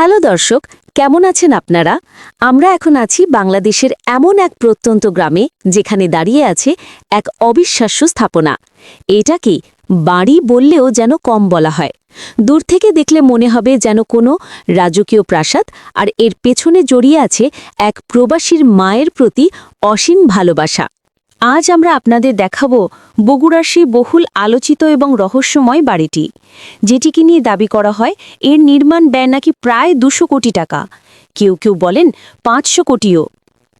Hello দর্শক, কেমন আছেন আপনারা? আমরা এখন আছি বাংলাদেশের এমন এক প্রত্যন্ত গ্রামে, যেখানে দাঁড়িয়ে আছে এক অবিশ্বাস্য স্থাপনা। এটা কি? বাড়ি বললেও যেন কম বলা হয়। দূর থেকে দেখলে মনে হবে যেন কোনো রাজকীয় প্রাসাদ, আর এর পেছনে জড়িয়ে আছে এক প্রবাসীর মায়ের প্রতি অসীম ভালোবাসা। আজ আমরা আপনাদের দেখাব বগুড়ার সেই বহুল আলোচিত এবং রহস্যময় বাড়িটি। যেটিকে নিয়ে দাবি করা হয়, এর নির্মাণ ব্যয় নাকি প্রায় দুশো কোটি টাকা। কেউ কেউ বলেন পাঁচশো কোটিও।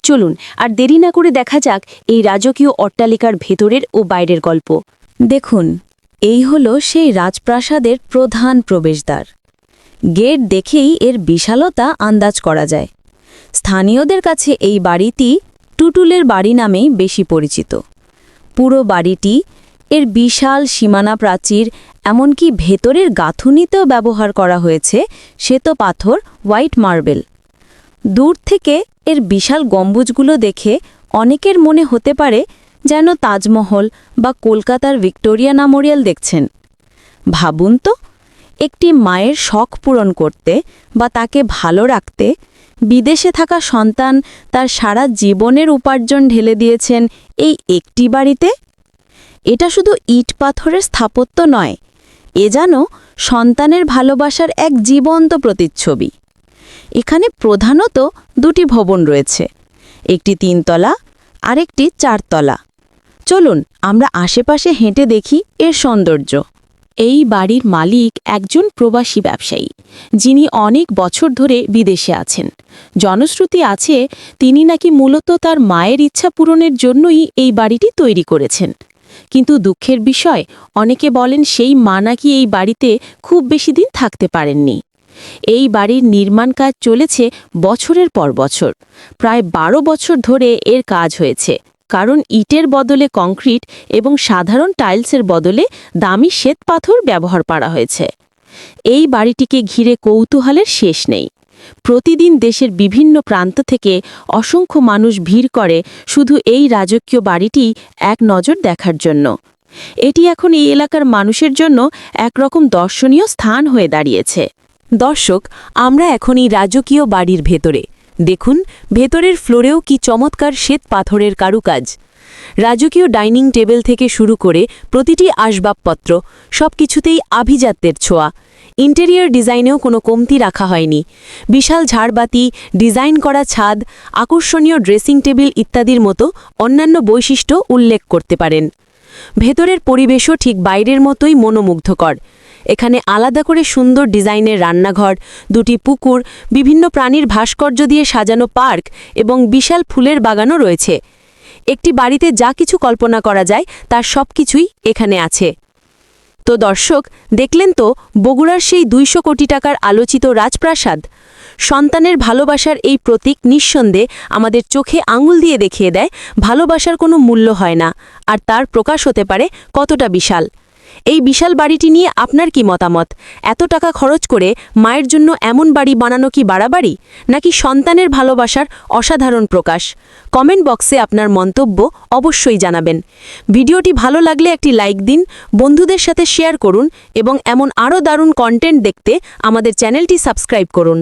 চলুন, আর দেরি না করে দেখা যাক এই রাজকীয় অট্টালিকার ভেতরের ও বাইরের গল্প। দেখুন, এই হলো সেই রাজপ্রাসাদের প্রধান প্রবেশদ্বার। গেট দেখেই এর বিশালতা আন্দাজ করা যায়। স্থানীয়দের কাছে এই বাড়িটি টুটুলের বাড়ি নামেই বেশি পরিচিত। পুরো বাড়িটি এর বিশাল সীমানা প্রাচীর, এমনকি ভেতরের গাঁথুনিতেও ব্যবহার করা হয়েছে শ্বেত পাথর, হোয়াইট মার্বেল। দূর থেকে এর বিশাল গম্বুজগুলো দেখে অনেকের মনে হতে পারে যেন তাজমহল বা কলকাতার ভিক্টোরিয়া মেমোরিয়াল দেখছেন। ভাবুন তো, একটি মায়ের শখ পূরণ করতে বা তাকে ভালো রাখতে বিদেশে থাকা সন্তান তার সারা জীবনের উপার্জন ঢেলে দিয়েছেন এই একটি বাড়িতে? এটা শুধু ইট পাথরের স্থাপত্য নয়, এ যেন সন্তানের ভালোবাসার এক জীবন্ত প্রতিচ্ছবি। এখানে প্রধানত দুটি ভবন রয়েছে, একটি তিনতলা, আরেকটি চারতলা। চলুন, আমরা আশেপাশে হেঁটে দেখি এর সৌন্দর্য। এই বাড়ির মালিক একজন প্রবাসী ব্যবসায়ী, যিনি অনেক বছর ধরে বিদেশে আছেন। জনশ্রুতি আছে, তিনি নাকি মূলত তার মায়ের ইচ্ছা পূরণের জন্যই এই বাড়িটি তৈরি করেছেন। কিন্তু দুঃখের বিষয়, অনেকে বলেন সেই মা নাকি এই বাড়িতে খুব বেশি দিন থাকতে পারেননি। এই বাড়ির নির্মাণ কাজ চলেছে বছরের পর বছর। প্রায় বারো বছর ধরে এর কাজ হয়েছে। কারণ ইটের বদলে কংক্রিট এবং সাধারণ টাইলসের বদলে দামি শ্বেত পাথর ব্যবহার করা হয়েছে। এই বাড়িটিকে ঘিরে কৌতূহলের শেষ নেই। প্রতিদিন দেশের বিভিন্ন প্রান্ত থেকে অসংখ্য মানুষ ভিড় করে শুধু এই রাজকীয় বাড়িটি এক নজর দেখার জন্য। এটি এখন এই এলাকার মানুষের জন্য একরকম দর্শনীয় স্থান হয়ে দাঁড়িয়েছে। দর্শক, আমরা এখন এই রাজকীয় বাড়ির ভেতরে। দেখুন, ভেতরের ফ্লোরেও কি চমৎকার শ্বেত পাথরের কারুকাজ। রাজকীয় ডাইনিং টেবিল থেকে শুরু করে প্রতিটি আসবাবপত্র সবকিছুতেই আভিজাত্যের ছোঁয়া। ইন্টেরিয়র ডিজাইনেও কোনো কমতি রাখা হয়নি। বিশাল ঝাড়বাতি, ডিজাইন করা ছাদ, আকর্ষণীয় ড্রেসিং টেবিল ইত্যাদির মতো অন্যান্য বৈশিষ্ট্য উল্লেখ করতে পারেন। ভেতরের পরিবেশও ঠিক বাইরের মতোই মনোমুগ্ধকর। এখানে আলাদা করে সুন্দর ডিজাইনের রান্নাঘর, দুটি পুকুর, বিভিন্ন প্রাণীর ভাস্কর্য দিয়ে সাজানো পার্ক এবং বিশাল ফুলের বাগানও রয়েছে। একটি বাড়িতে যা কিছু কল্পনা করা যায়, তার সব কিছুই এখানে আছে। তো দর্শক, দেখলেন তো, বগুড়ার সেই দুইশো কোটি টাকার আলোচিত রাজপ্রাসাদ? সন্তানের ভালোবাসার এই প্রতীক নিঃসন্দেহে আমাদের চোখে আঙুল দিয়ে দেখিয়ে দেয়, ভালোবাসার কোনো মূল্য হয় না, আর তার প্রকাশ হতে পারে কতটা বিশাল। এই বিশাল বাড়িটি নিয়ে আপনার কি মতামত? এত টাকা খরচ করে মায়ের জন্য এমন বাড়ি বানানো কি বাড়াবাড়ি? নাকি সন্তানের ভালোবাসার অসাধারণ প্রকাশ? কমেন্ট বক্সে আপনার মন্তব্য অবশ্যই জানাবেন। ভিডিওটি ভালো লাগলে একটি লাইক দিন, বন্ধুদের সাথে শেয়ার করুন এবং এমন আরও দারুণ কন্টেন্ট দেখতে আমাদের চ্যানেলটি সাবস্ক্রাইব করুন।